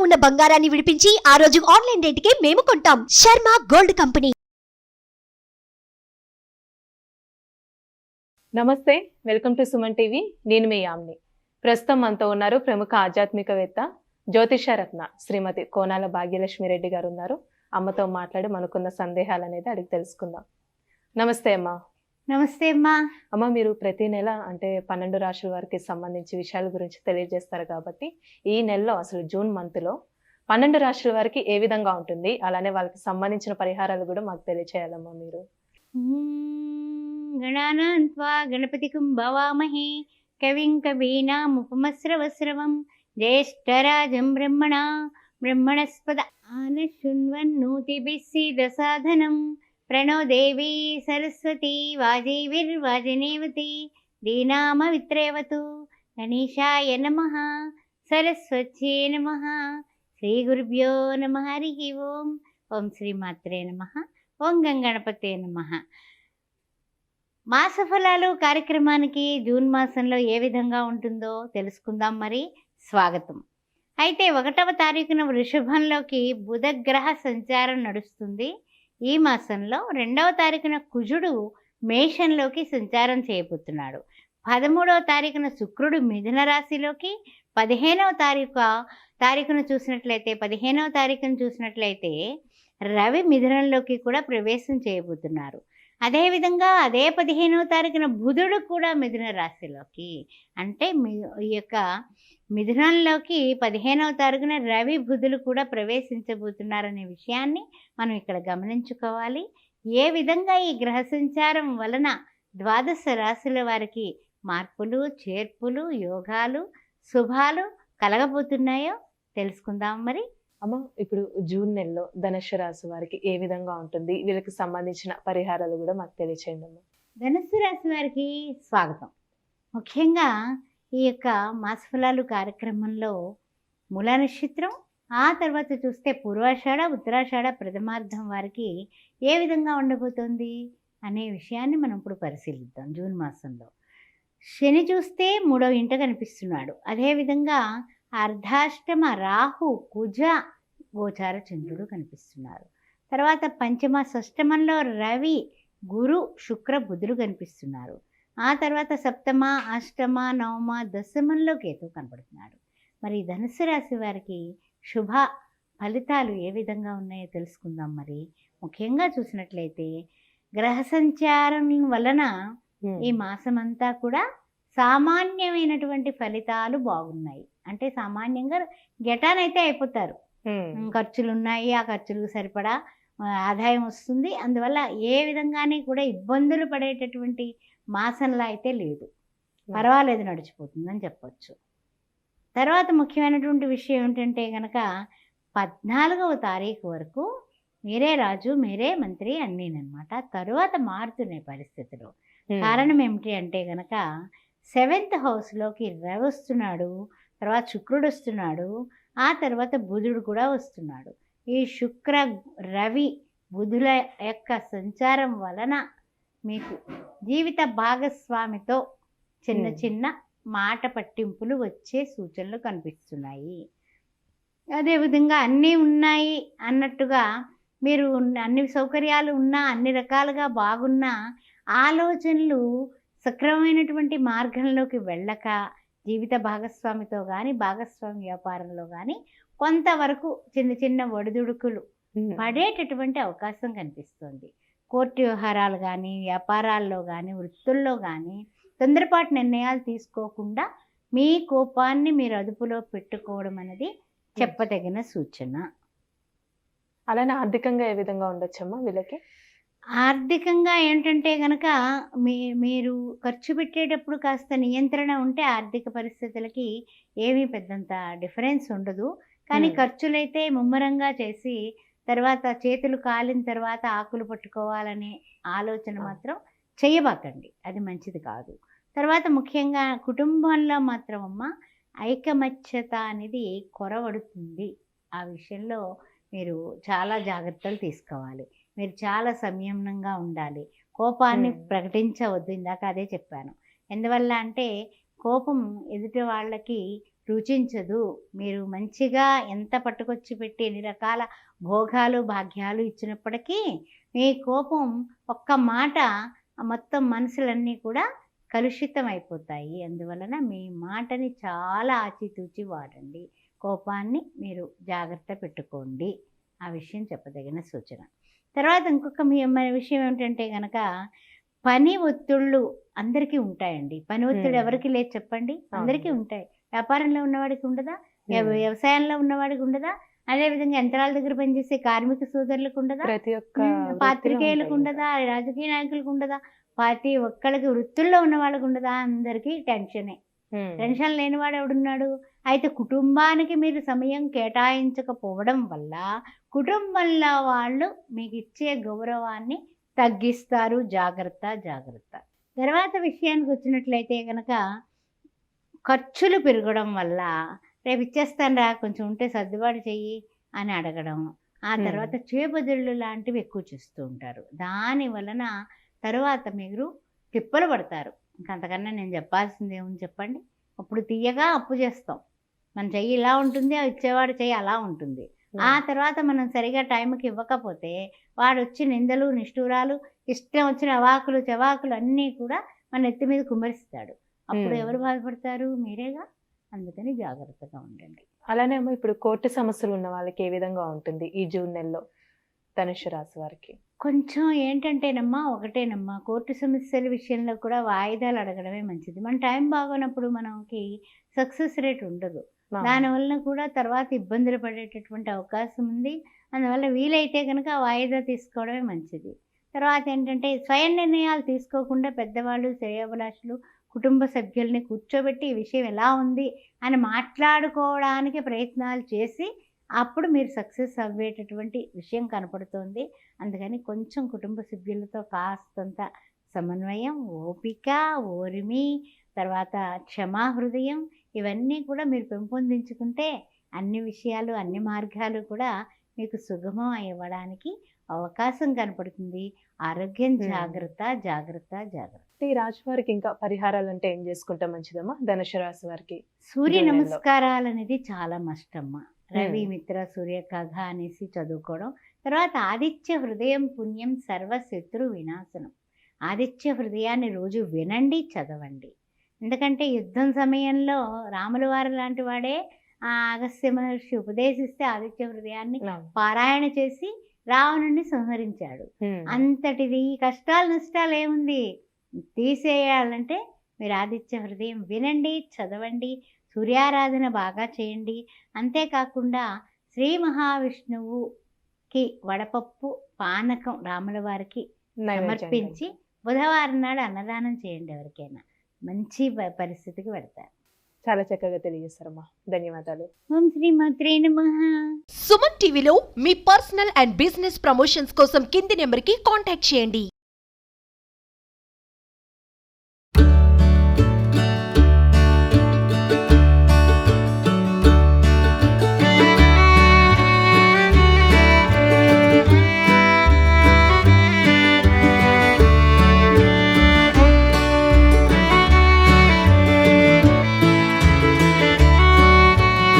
ఉన్న బంగారాన్ని విడిపించి ఆ రోజు ఆన్లైన్ రేటుకే మేము కొంటాం. Sharma gold company. Namaste welcome to Suman TV. నేను మీ యామ్ని. ప్రస్తుతం మనతో ఉన్నారు ప్రముఖ ఆధ్యాత్మికవేత్త జ్యోతిష రత్న శ్రీమతి కోనాల భాగ్యలక్ష్మి రెడ్డి గారు ఉన్నారు. అమ్మతో మాట్లాడి మనకున్న సందేహాలు అనేది అడిగి తెలుసుకుందాం. నమస్తే అమ్మా. నమస్తే అమ్మా. అమ్మ మీరు ప్రతి నెల అంటే పన్నెండు రాశుల వారికి సంబంధించి విషయాల గురించి తెలియజేస్తారు కాబట్టి ఈ నెలలో అసలు జూన్ మంత్లో పన్నెండు రాశుల వారికి ఏ విధంగా ఉంటుంది? అలానే వాళ్ళకి సంబంధించిన పరిహారాలు కూడా మాకు తెలియచేయాలమ్మా మీరు. గణపతి గణపతికం భవామహే. కవిం కవీనాం ఉపమస్రవస్రవం జ్యేష్ఠరాజం బ్రహ్మణ. బ్రహ్మణస్పద ఆన శృణ్వన్నూతిభిస్సీద సాధనం ప్రణోదేవీ సరస్వతీ దీనామ దీనామవిత్రేవతు గణేషాయ నమ సరస్వత్యే నమ శ్రీ గురుభ్యో నమ హరి ఓం ఓం శ్రీమాత్రే నమ ఓం గంగణపతే నమ. మాసఫలాలు కార్యక్రమానికి జూన్ మాసంలో ఏ విధంగా ఉంటుందో తెలుసుకుందాం మరి. స్వాగతం. అయితే ఒకటవ తారీఖున వృషభంలోకి బుధగ్రహ సంచారం నడుస్తుంది. ఈ మాసంలో రెండవ తారీఖున కుజుడు మేషంలోకి సంచారం చేయబోతున్నాడు. పదమూడవ తారీఖున శుక్రుడు మిథున రాశిలోకి పదిహేనవ తారీఖు తారీఖును చూసినట్లయితే పదిహేనవ తారీఖును చూసినట్లయితే రవి మిథునంలోకి కూడా ప్రవేశం చేయబోతున్నారు. అదేవిధంగా అదే పదిహేనవ తారీఖున బుధుడు కూడా మిథున రాశిలోకి అంటే మీ ఈ యొక్క మిథునంలోకి పదిహేనవ తారీఖున రవి బుధులు కూడా ప్రవేశించబోతున్నారనే విషయాన్ని మనం ఇక్కడ గమనించుకోవాలి. ఏ విధంగా ఈ గ్రహ సంచారం వలన ద్వాదశ రాశుల వారికి మార్పులు చేర్పులు యోగాలు శుభాలు కలగబోతున్నాయో తెలుసుకుందాం మరి. అమ్మ ఇప్పుడు జూన్ నెలలో ధనుసు రాశి వారికి ఏ విధంగా ఉంటుంది? వీళ్ళకి సంబంధించిన పరిహారాలు కూడా మాకు తెలియచేయండి అమ్మ. ధనుసు రాశి వారికి స్వాగతం. ముఖ్యంగా ఈ యొక్క మాసఫలాలు కార్యక్రమంలో మూల నక్షత్రం ఆ తర్వాత చూస్తే పూర్వాషాఢ ఉత్తరాషాఢ ప్రథమార్థం వారికి ఏ విధంగా ఉండబోతోంది అనే విషయాన్ని మనం ఇప్పుడు పరిశీలిద్దాం జూన్ మాసంలో. శని చూస్తే మూడవ ఇంట కనిపిస్తున్నాడు. అదేవిధంగా అర్ధాష్టమ రాహు కుజ గోచార చంద్రుడు కనిపిస్తున్నారు తర్వాత పంచమ షష్టమంలో రవి గురు శుక్ర బుధులు కనిపిస్తున్నారు. ఆ తర్వాత సప్తమ అష్టమ నవమ దశమంలో కేతు కనపడుతున్నాడు. మరి ధనుసు రాశి వారికి శుభ ఫలితాలు ఏ విధంగా ఉన్నాయో తెలుసుకుందాం మరి. ముఖ్యంగా చూసినట్లయితే గ్రహ సంచారం వలన ఈ మాసమంతా కూడా సామాన్యమైనటువంటి ఫలితాలు బాగున్నాయి. అంటే సామాన్యంగా గెటానైతే అయిపోతారు. ఉమ్. ఖర్చులు ఉన్నాయి ఆ ఖర్చులకు సరిపడా ఆదాయం వస్తుంది. అందువల్ల ఏ విధంగానే కూడా ఇబ్బందులు పడేటటువంటి మాసంలో అయితే లేదు. పర్వాలేదు నడిచిపోతుందని చెప్పొచ్చు. తర్వాత ముఖ్యమైనటువంటి విషయం ఏంటంటే కనుక పద్నాలుగవ తారీఖు వరకు మీరే రాజు మీరే మంత్రి అన్నీనమాట తరువాత మారుతున్నాయి పరిస్థితులు. కారణం ఏమిటి అంటే గనక సెవెంత్ హౌస్లోకి రవి వస్తున్నాడు తర్వాత శుక్రుడు వస్తున్నాడు ఆ తర్వాత బుధుడు కూడా వస్తున్నాడు ఈ శుక్ర రవి బుధుల యొక్క సంచారం వలన మీకు జీవిత భాగస్వామితో చిన్న. చిన్న మాట పట్టింపులు వచ్చే సూచనలు కనిపిస్తున్నాయి అదేవిధంగా అన్నీ ఉన్నాయి అన్నట్టుగా మీరు అన్ని సౌకర్యాలు ఉన్నా అన్ని రకాలుగా బాగున్నా ఆలోచనలు సక్రమమైనటువంటి మార్గంలోకి వెళ్ళక జీవిత భాగస్వామితో కానీ భాగస్వామి వ్యాపారంలో కానీ కొంతవరకు చిన్న చిన్న ఒడిదుడుకులు. పడేటటువంటి అవకాశం కనిపిస్తుంది. కోర్టు వ్యవహారాలు కానీ వ్యాపారాల్లో కానీ వృత్తుల్లో కానీ తొందరపాటు నిర్ణయాలు తీసుకోకుండా మీ కోపాన్ని మీరు అదుపులో పెట్టుకోవడం అనేది చెప్పదగిన సూచన. అలానే ఆర్థికంగా ఏ విధంగా ఉండొచ్చమ్మా వీళ్ళకి? ఆర్థికంగా ఏంటంటే కనుక మీ మీరు ఖర్చు పెట్టేటప్పుడు కాస్త నియంత్రణ ఉంటే ఆర్థిక పరిస్థితులకి ఏమీ పెద్దంత డిఫరెన్స్ ఉండదు. కానీ. ఖర్చులైతే ముమ్మరంగా చేసి తర్వాత చేతులు కాలిన తర్వాత ఆకులు పట్టుకోవాలనే ఆలోచన. మాత్రం చేయబాకండి. అది మంచిది కాదు. తర్వాత ముఖ్యంగా కుటుంబంలో మాత్రం అమ్మ ఐకమత్యత అనేది కొరవడుతుంది. ఆ విషయంలో మీరు చాలా జాగ్రత్తలు తీసుకోవాలి. మీరు చాలా సంయమనంగా ఉండాలి. కోపాన్ని. ప్రకటించవద్దు. ఇందాక అదే చెప్పాను. ఎందువల్ల అంటే కోపం ఎదుటి వాళ్ళకి రుచించదు. మీరు మంచిగా ఎంత పట్టుకొచ్చి పెట్టి ఎన్ని రకాల భోగాలు భాగ్యాలు ఇచ్చినప్పటికీ మీ కోపం ఒక్క మాట మొత్తం మనసులన్నీ కూడా కలుషితం అయిపోతాయి అందువలన మీ మాటని చాలా ఆచితూచి వాడండి. కోపాన్ని మీరు జాగ్రత్త పెట్టుకోండి. ఆ విషయం చెప్పదగిన సూచన. తర్వాత ఇంకొక మన విషయం ఏమిటంటే కనుక పని ఒత్తిళ్ళు అందరికీ ఉంటాయండి. పని ఒత్తిడి. ఎవరికి లేదు చెప్పండి. అందరికీ. ఉంటాయి. వ్యాపారంలో ఉన్నవాడికి ఉండదా. వ్యవసాయంలో ఉన్నవాడికి ఉండదా? అదేవిధంగా యంత్రాల దగ్గర పనిచేసే కార్మిక సోదరులకు ఉండదా? ప్రతి ఒక్క పాత్రికేయులకు ఉండదా? రాజకీయ నాయకులకు ఉండదా? ప్రతి ఒక్కళ్ళకి వృత్తుల్లో ఉన్న వాళ్ళకి ఉండదా? అందరికీ టెన్షనే. టెన్షన్ లేనివాడు ఎవడున్నాడు అయితే కుటుంబానికి మీరు సమయం కేటాయించకపోవడం వల్ల కుటుంబంలో వాళ్ళు మీకు ఇచ్చే గౌరవాన్ని తగ్గిస్తారు. జాగ్రత్త జాగ్రత్త. తర్వాత విషయానికి వచ్చినట్లయితే కనుక ఖర్చులు పెరగడం వల్ల రేపు ఇచ్చేస్తాను రా కొంచెం ఉంటే సర్దుబాటు చెయ్యి అని అడగడం. ఆ. తర్వాత చేబదుళ్ళు లాంటివి ఎక్కువ చేస్తూ ఉంటారు. దాని వలన తర్వాత మీరు తిప్పలు పడతారు. ఇంకంతకన్నా నేను చెప్పాల్సింది ఏముంది చెప్పండి. అప్పుడు తీయగా అప్పు చేస్తాం. మన చెయ్యి ఇలా ఉంటుంది ఇచ్చేవాడు చెయ్యి అలా ఉంటుంది. ఆ తర్వాత మనం సరిగా టైంకి ఇవ్వకపోతే వాడు వచ్చి నిందలు నిష్ఠూరాలు ఇష్టం వచ్చిన అవాకులు చవాకులు అన్నీ కూడా మన ఎత్తి మీద కుమ్మరిస్తాడు. అప్పుడు. ఎవరు బాధపడతారు? మీరేగా? అందుకని జాగ్రత్తగా ఉండండి. అలానే ఇప్పుడు కోర్టు సమస్యలు ఉన్న వాళ్ళకి ఏ విధంగా ఉంటుంది ఈ జూన్ నెలలో? ధనుషు రాశి వారికి? కొంచెం ఏంటంటేనమ్మా ఒకటేనమ్మా కోర్టు సమస్యల విషయంలో కూడా వాయిదాలు అడగడమే మంచిది. మన టైం బాగోనప్పుడు మనకి సక్సెస్ రేట్ ఉండదు. ఆ. దానివలన కూడా తర్వాత ఇబ్బందులు పడేటటువంటి అవకాశం ఉంది. అందువల్ల వీలైతే కనుక వాయిదా తీసుకోవడమే మంచిది. తర్వాత ఏంటంటే స్వయం నిర్ణయాలు తీసుకోకుండా పెద్దవాళ్ళు శ్రేయోభిలాషులు కుటుంబ సభ్యుల్ని కూర్చోబెట్టి ఈ విషయం ఎలా ఉంది అని మాట్లాడుకోవడానికి ప్రయత్నాలు చేసి అప్పుడు మీరు సక్సెస్ అవ్వేటటువంటి విషయం కనపడుతోంది. అందుకని కొంచెం కుటుంబ సభ్యులతో కాస్తంత సమన్వయం ఓపిక ఓరిమి తర్వాత క్షమా హృదయం ఇవన్నీ కూడా మీరు పెంపొందించుకుంటే అన్ని విషయాలు అన్ని మార్గాలు కూడా మీకు సుగమం అవ్వడానికి అవకాశం కనపడుతుంది. ఆరోగ్యం. జాగ్రత్త జాగ్రత్త జాగ్రత్త. ఈ రాశి వారికి ఇంకా పరిహారాలు అంటే ఏం చేసుకుంటే మంచిదమ్మా ధనుషు రాశి వారికి సూర్య. నమస్కారాలు అనేది చాలా మష్టమ్మ. రవి. మిత్ర సూర్య కథ అనేసి చదువుకోవడం. తర్వాత ఆదిత్య హృదయం పుణ్యం సర్వశత్రు వినాశనం. ఆదిత్య హృదయాన్ని రోజు వినండి చదవండి. ఎందుకంటే యుద్ధం సమయంలో రాముల వారు లాంటి వాడే ఆ అగస్త్య మహర్షి ఉపదేశిస్తే ఆదిత్య హృదయాన్ని పారాయణ చేసి రావణుని సంహరించాడు. అంతటిది ఈ కష్టాలు నష్టాలు ఏముంది? తీసేయాలంటే మీరు ఆదిత్య హృదయం వినండి చదవండి. సూర్యారాధన బాగా చేయండి. అంతేకాకుండా శ్రీ మహావిష్ణువుకి వడపప్పు పానకం రాముల వారికి సమర్పించి బుధవారం నాడు అన్నదానం చేయండి ఎవరికైనా. మంచి పరిస్థితికి పెడతారు. చాలా చక్కగా తెలియజేస్తారమ్మా ధన్యవాదాలు. ఓం శ్రీ మాత్రే నమః. సుమన్ టీవీలో మీ పర్సనల్ అండ్ బిజినెస్ ప్రమోషన్స్ కోసం కింది నెంబర్కి కాంటాక్ట్ చేయండి.